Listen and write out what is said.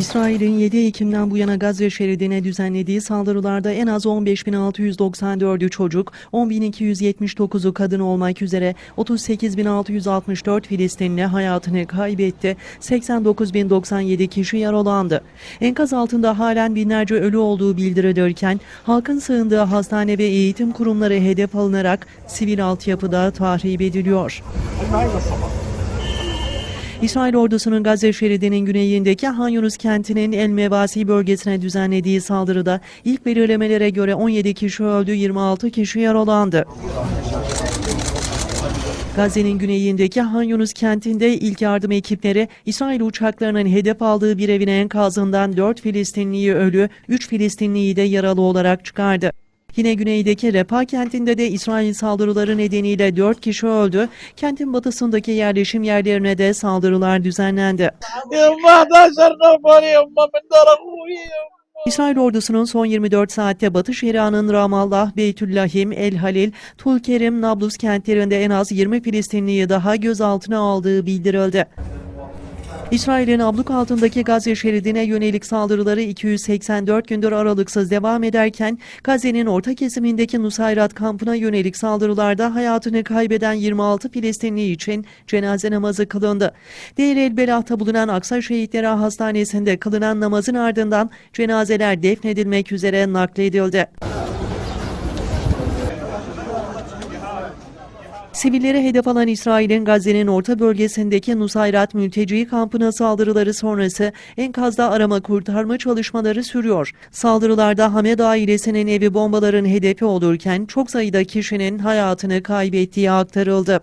İsrail'in 7 Ekim'den bu yana Gazze şeridine düzenlediği saldırılarda en az 15.694'ü çocuk, 10.279'u kadın olmak üzere 38.664 Filistinli hayatını kaybetti, 89.097 kişi yaralandı. Enkaz altında halen binlerce ölü olduğu bildirilirken halkın sığındığı hastane ve eğitim kurumları hedef alınarak sivil altyapıda tahrip ediliyor. İsrail ordusunun Gazze şeridinin güneyindeki Han Yunus kentinin El Mevasi bölgesine düzenlediği saldırıda ilk belirlemelere göre 17 kişi öldü, 26 kişi yaralandı. Gazze'nin güneyindeki Han Yunus kentinde ilk yardım ekipleri İsrail uçaklarının hedef aldığı bir evin enkazından 4 Filistinliyi ölü, 3 Filistinliyi de yaralı olarak çıkardı. Yine güneydeki Repa kentinde de İsrail saldırıları nedeniyle 4 kişi öldü. Kentin batısındaki yerleşim yerlerine de saldırılar düzenlendi. İsrail ordusunun son 24 saatte Batı Şeria'nın Ramallah, Beytüllahim, El Halil, Tulkerim, Nablus kentlerinde en az 20 Filistinliyi daha gözaltına aldığı bildirildi. İsrail'in abluk altındaki Gazze şeridine yönelik saldırıları 284 gündür aralıksız devam ederken Gazze'nin orta kesimindeki Nusayrat kampına yönelik saldırılarda hayatını kaybeden 26 Filistinli için cenaze namazı kılındı. Deir el Belah'ta bulunan Aksa Şehitleri Hastanesi'nde kılınan namazın ardından cenazeler defnedilmek üzere nakledildi. Sivilleri hedef alan İsrail'in Gazze'nin orta bölgesindeki Nusayrat mülteci kampına saldırıları sonrası enkazda arama kurtarma çalışmaları sürüyor. Saldırılarda Hamed ailesinin evi bombaların hedefi olurken çok sayıda kişinin hayatını kaybettiği aktarıldı.